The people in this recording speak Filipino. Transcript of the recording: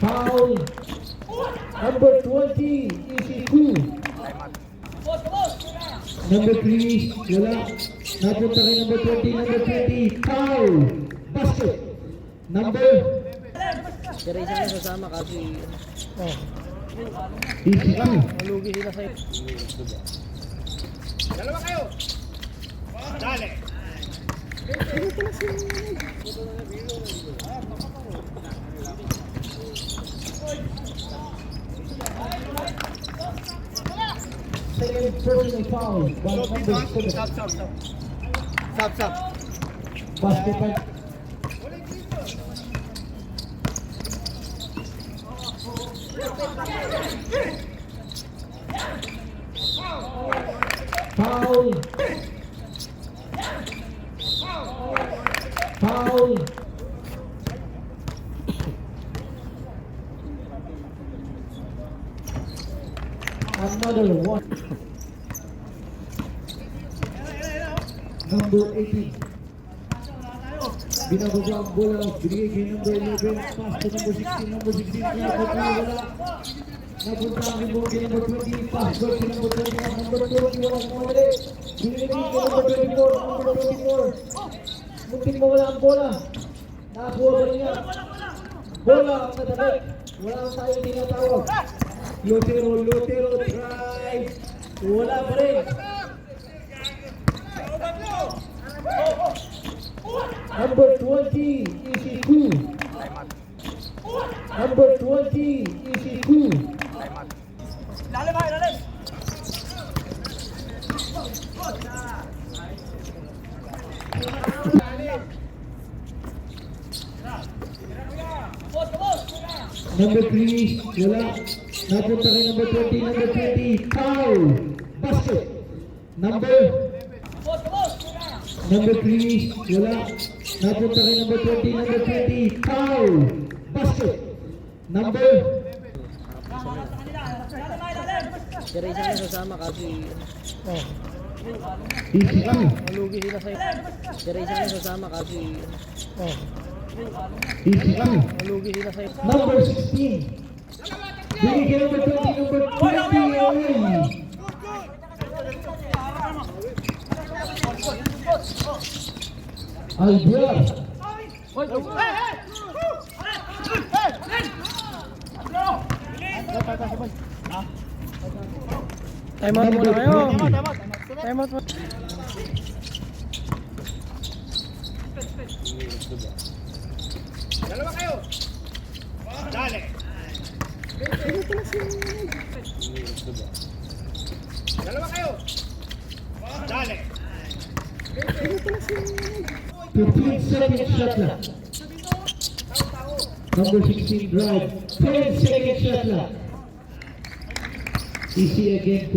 Foul. Number 20, easy two. Number 3, wala. Napunta kay number 20, number 20, foul. Basket. Number, Si Ray na sasama kasi oh, two. malugi sila sa Dalawa kayo. Dali. Second personal foul. By number 7. Stop, stop, stop. Stop, stop. Basket Foul. Foul. Another one. Number 18. Binabaga ang bola, binigay kay number 11, pass to number 16, number 16, nakapot na wala. Napunta ang rebound kay number 20, pass kay number 21, number 20, wala sa mali. Binigay kay number 24, number 24. Muntik mawala ang bola. Nakakuha ba niya? Bola ang natabi. Wala ang tayo tinatawag. Lutero, Lutero drive. Wala pa. Number 20, Ishiku. Number 20, Ishiku. Lalim. Number three, Yola. Napunta kay number 20, number 20, foul. Basket. Number Number 3, wala. Napunta kay number 20, number 20, foul. Basket. Number Si Ray na sasama kasi oh, easy two. malugi sila sa Si Ray na sasama kasi oh, Easy two. malugi sila sa Number 16. Binigyan number 20, number 20 away. Albiar. Time out muna kayo. Time out muna. Dalawa kayo. Dali. Dalawa kayo. Dali. 15 seconds shot clock. Number 16 drive. 10 seconds shot clock. Easy again